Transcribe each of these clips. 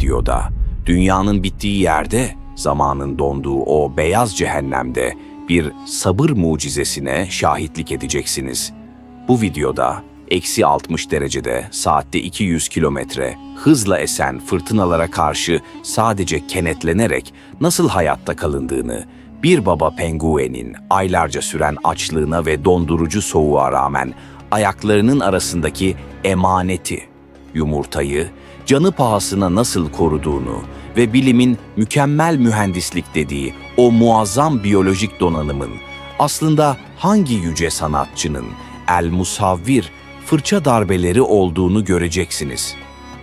videoda dünyanın bittiği yerde, zamanın donduğu o beyaz cehennemde bir sabır mucizesine şahitlik edeceksiniz. Bu videoda eksi 60 derecede saatte 200 kilometre hızla esen fırtınalara karşı sadece kenetlenerek nasıl hayatta kalındığını, bir baba penguenin aylarca süren açlığına ve dondurucu soğuğa rağmen ayaklarının arasındaki emaneti, yumurtayı, canı pahasına nasıl koruduğunu ve bilimin mükemmel mühendislik dediği o muazzam biyolojik donanımın aslında hangi yüce sanatçının El Musavvir fırça darbeleri olduğunu göreceksiniz.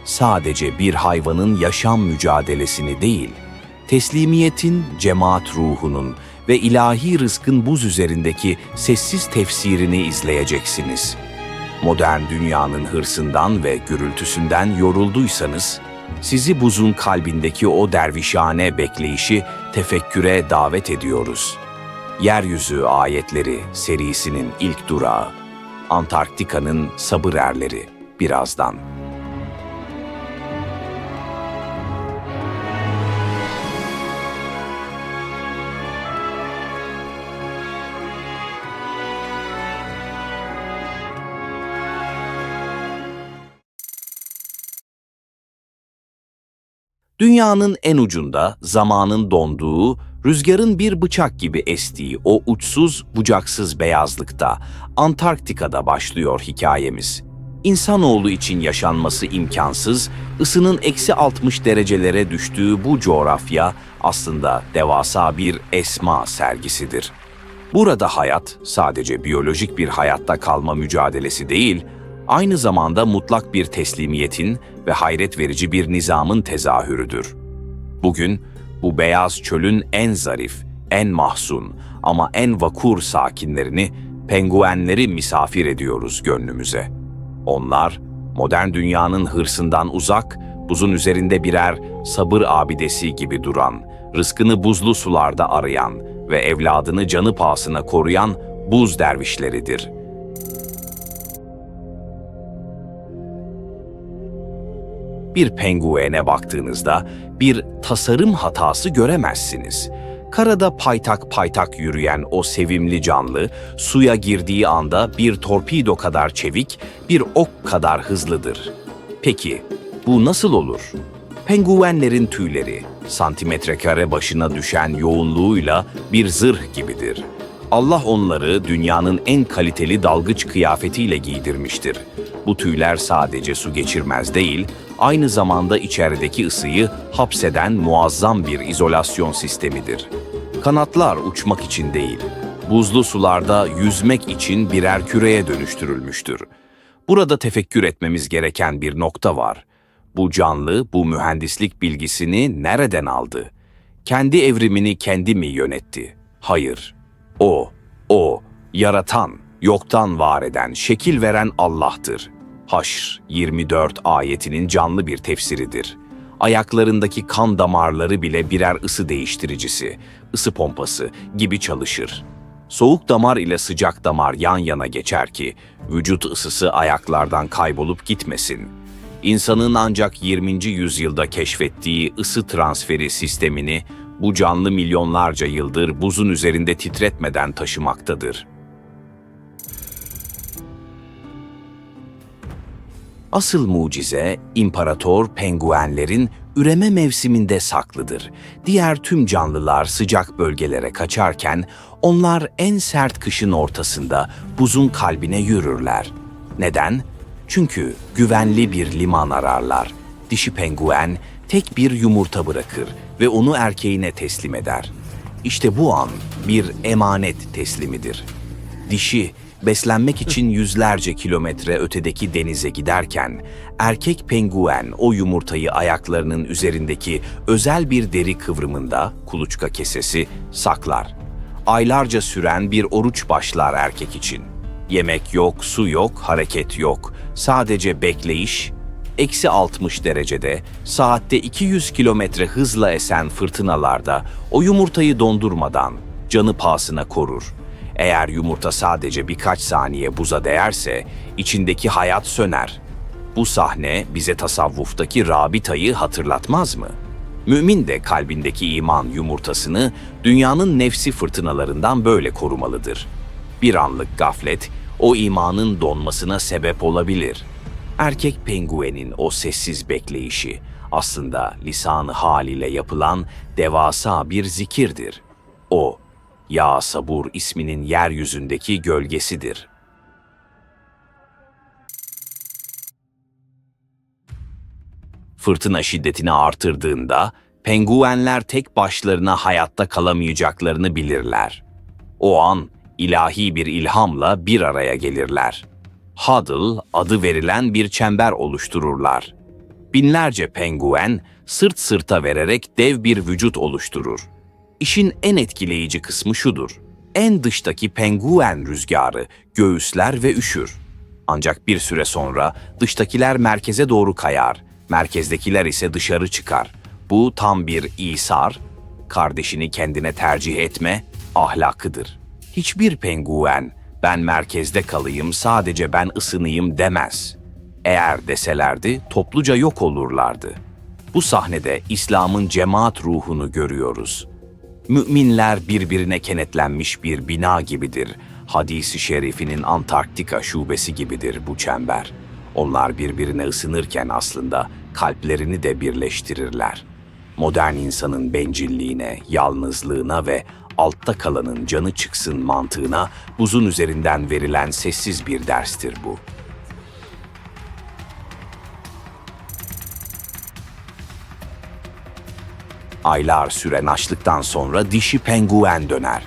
Sadece bir hayvanın yaşam mücadelesini değil, teslimiyetin, cemaat ruhunun ve ilahi rızkın buz üzerindeki sessiz tefsirini izleyeceksiniz. Modern dünyanın hırsından ve gürültüsünden yorulduysanız, sizi buzun kalbindeki o dervişane bekleyişi tefekküre davet ediyoruz. Yeryüzü Ayetleri serisinin ilk durağı, Antarktika'nın sabır erleri birazdan. Dünyanın en ucunda zamanın donduğu, rüzgarın bir bıçak gibi estiği o uçsuz bucaksız beyazlıkta Antarktika'da başlıyor hikayemiz. İnsanoğlu için yaşanması imkansız, ısının eksi 60 derecelere düştüğü bu coğrafya aslında devasa bir esma sergisidir. Burada hayat sadece biyolojik bir hayatta kalma mücadelesi değil, aynı zamanda mutlak bir teslimiyetin ve hayret verici bir nizamın tezahürüdür. Bugün bu beyaz çölün en zarif, en mahzun ama en vakur sakinlerini, penguenleri misafir ediyoruz gönlümüze. Onlar, modern dünyanın hırsından uzak, buzun üzerinde birer sabır abidesi gibi duran, rızkını buzlu sularda arayan ve evladını canı pahasına koruyan buz dervişleridir.'' Bir penguene baktığınızda bir tasarım hatası göremezsiniz. Karada paytak paytak yürüyen o sevimli canlı, suya girdiği anda bir torpido kadar çevik, bir ok kadar hızlıdır. Peki, bu nasıl olur? Penguenlerin tüyleri, santimetre kare başına düşen yoğunluğuyla bir zırh gibidir. Allah onları dünyanın en kaliteli dalgıç kıyafetiyle giydirmiştir. Bu tüyler sadece su geçirmez değil, aynı zamanda içerideki ısıyı hapseden muazzam bir izolasyon sistemidir. Kanatlar uçmak için değil, buzlu sularda yüzmek için birer küreye dönüştürülmüştür. Burada tefekkür etmemiz gereken bir nokta var. Bu canlı, bu mühendislik bilgisini nereden aldı? Kendi evrimini kendi mi yönetti? Hayır. O, o, yaratan, yoktan var eden, şekil veren Allah'tır. Haşr 24 ayetinin canlı bir tefsiridir. Ayaklarındaki kan damarları bile birer ısı değiştiricisi, ısı pompası gibi çalışır. Soğuk damar ile sıcak damar yan yana geçer ki vücut ısısı ayaklardan kaybolup gitmesin. İnsanın ancak 20. yüzyılda keşfettiği ısı transferi sistemini bu canlı milyonlarca yıldır buzun üzerinde titretmeden taşımaktadır. Asıl mucize imparator penguenlerin üreme mevsiminde saklıdır. Diğer tüm canlılar sıcak bölgelere kaçarken onlar en sert kışın ortasında buzun kalbine yürürler. Neden? Çünkü güvenli bir liman ararlar. Dişi penguen tek bir yumurta bırakır ve onu erkeğine teslim eder. İşte bu an bir emanet teslimidir. Dişi beslenmek için yüzlerce kilometre ötedeki denize giderken erkek penguen o yumurtayı ayaklarının üzerindeki özel bir deri kıvrımında kuluçka kesesi saklar. Aylarca süren bir oruç başlar erkek için. Yemek yok, su yok, hareket yok. Sadece bekleyiş, eksi 60 derecede, saatte 200 kilometre hızla esen fırtınalarda o yumurtayı dondurmadan canı pahasına korur. Eğer yumurta sadece birkaç saniye buza değerse içindeki hayat söner. Bu sahne bize tasavvuftaki rabitayı hatırlatmaz mı? Mümin de kalbindeki iman yumurtasını dünyanın nefsi fırtınalarından böyle korumalıdır. Bir anlık gaflet o imanın donmasına sebep olabilir. Erkek penguenin o sessiz bekleyişi aslında lisan haliyle yapılan devasa bir zikirdir. O, Ya Sabur isminin yeryüzündeki gölgesidir. Fırtına şiddetini artırdığında penguenler tek başlarına hayatta kalamayacaklarını bilirler. O an ilahi bir ilhamla bir araya gelirler. Huddle adı verilen bir çember oluştururlar. Binlerce penguen sırt sırta vererek dev bir vücut oluşturur. İşin en etkileyici kısmı şudur. En dıştaki penguen rüzgarı göğüsler ve üşür. Ancak bir süre sonra dıştakiler merkeze doğru kayar, merkezdekiler ise dışarı çıkar. Bu tam bir isar, kardeşini kendine tercih etme ahlakıdır. Hiçbir penguen ben merkezde kalayım, sadece ben ısınayım demez. Eğer deselerdi topluca yok olurlardı. Bu sahnede İslam'ın cemaat ruhunu görüyoruz. Müminler birbirine kenetlenmiş bir bina gibidir. Hadisi şerifinin Antarktika şubesi gibidir bu çember. Onlar birbirine ısınırken aslında kalplerini de birleştirirler. Modern insanın bencilliğine, yalnızlığına ve altta kalanın canı çıksın mantığına buzun üzerinden verilen sessiz bir derstir bu. Aylar süren açlıktan sonra dişi penguen döner.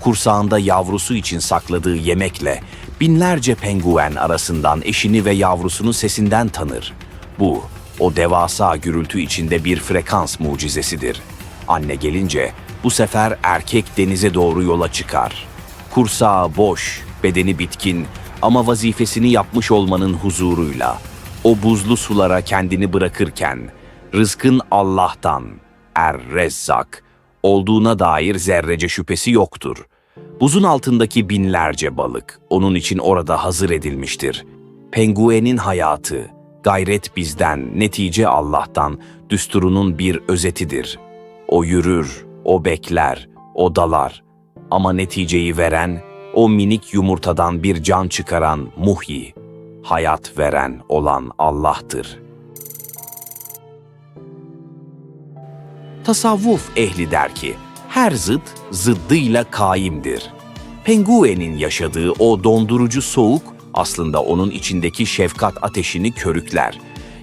Kursağında yavrusu için sakladığı yemekle binlerce penguen arasından eşini ve yavrusunu sesinden tanır. Bu, o devasa gürültü içinde bir frekans mucizesidir. Anne gelince bu sefer erkek denize doğru yola çıkar. Kursağı boş, bedeni bitkin ama vazifesini yapmış olmanın huzuruyla o buzlu sulara kendini bırakırken rızkın Allah'tan, Er-Rezzak olduğuna dair zerrece şüphesi yoktur. Buzun altındaki binlerce balık onun için orada hazır edilmiştir. Penguenin hayatı, gayret bizden, netice Allah'tan, düsturunun bir özetidir. O yürür, o bekler, o dalar. Ama neticeyi veren, o minik yumurtadan bir can çıkaran muhyi, hayat veren olan Allah'tır. Tasavvuf ehli der ki, her zıt zıddıyla kaimdir. Penguenin yaşadığı o dondurucu soğuk aslında onun içindeki şefkat ateşini körükler.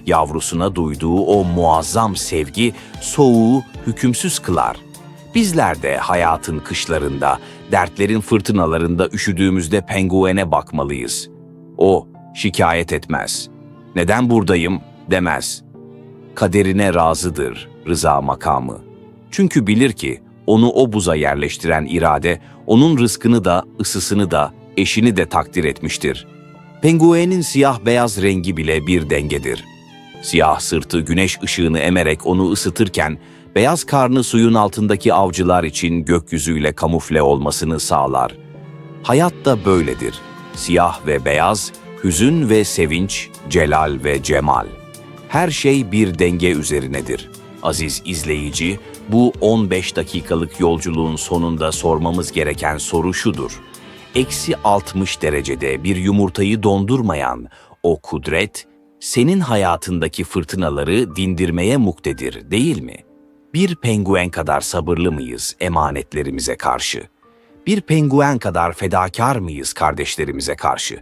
Yavrusuna duyduğu o muazzam sevgi soğuğu hükümsüz kılar. Bizler de hayatın kışlarında, dertlerin fırtınalarında üşüdüğümüzde penguene bakmalıyız. O şikayet etmez. Neden buradayım demez. Kaderine razıdır rıza makamı. Çünkü bilir ki onu o buza yerleştiren irade, onun rızkını da, ısısını da, eşini de takdir etmiştir. Penguenin siyah beyaz rengi bile bir dengedir. Siyah sırtı güneş ışığını emerek onu ısıtırken, beyaz karnı suyun altındaki avcılar için gökyüzüyle kamufle olmasını sağlar. Hayat da böyledir. Siyah ve beyaz, hüzün ve sevinç, celal ve cemal. Her şey bir denge üzerinedir. Aziz izleyici, bu 15 dakikalık yolculuğun sonunda sormamız gereken soru şudur. Eksi 60 derecede bir yumurtayı dondurmayan o kudret, senin hayatındaki fırtınaları dindirmeye muktedir değil mi? Bir penguen kadar sabırlı mıyız emanetlerimize karşı? Bir penguen kadar fedakar mıyız kardeşlerimize karşı?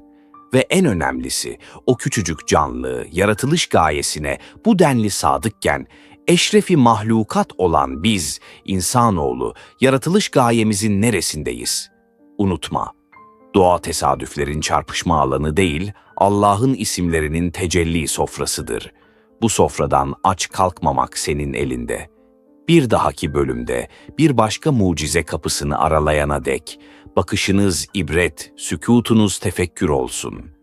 Ve en önemlisi o küçücük canlı, yaratılış gayesine bu denli sadıkken eşrefi mahlukat olan biz, insanoğlu, yaratılış gayemizin neresindeyiz? Unutma, doğa tesadüflerin çarpışma alanı değil, Allah'ın isimlerinin tecelli sofrasıdır. Bu sofradan aç kalkmamak senin elinde. Bir dahaki bölümde bir başka mucize kapısını aralayana dek bakışınız ibret, sükutunuz tefekkür olsun.''